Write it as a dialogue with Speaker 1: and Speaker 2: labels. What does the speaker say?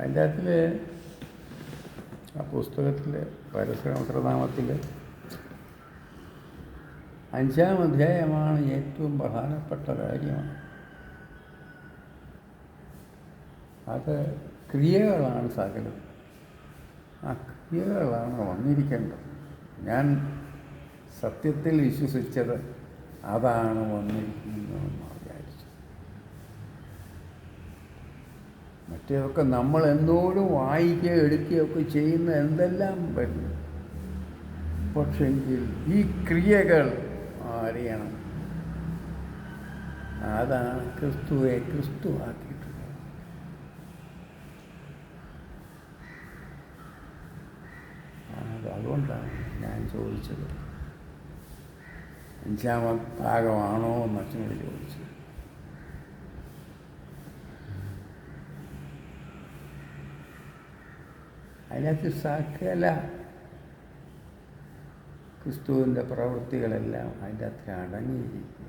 Speaker 1: അതിന്റെ അകത്തിൽ ആ പുസ്തകത്തിൽ പരസ്പരനാമത്തിൽ അഞ്ചാം അധ്യായമാണ് ഏറ്റവും പ്രധാനപ്പെട്ട കാര്യമാണ്. അത് ക്രിയകളാണ് സകലം. ആ ക്രിയകളാണ് വന്നിരിക്കേണ്ടത്. ഞാൻ സത്യത്തിൽ വിശ്വസിച്ചത് അതാണ് വന്നിരിക്കുന്നതെന്ന് മറ്റേതൊക്കെ നമ്മൾ എന്തോരം വായിക്കുകയോ എടുക്കുകയൊക്കെ ചെയ്യുന്ന എന്തെല്ലാം വരുന്നു പക്ഷെങ്കിൽ ഈ ക്രിയകൾ അറിയണം. അതാണ് ക്രിസ്തുവെ ക്രിസ്തു ആക്കിയിട്ടുള്ളത്. അത് അതുകൊണ്ടാണ് ഞാൻ ചോദിച്ചത്. അഞ്ചാമ ഭാഗമാണോ എന്ന് അച്ഛനോട് ചോദിച്ചത്. അതിനകത്ത് സകല ക്രിസ്തുവിന്റെ പ്രവൃത്തികളെല്ലാം അതിന്റെ അകത്ത് അടങ്ങിയിരിക്കുക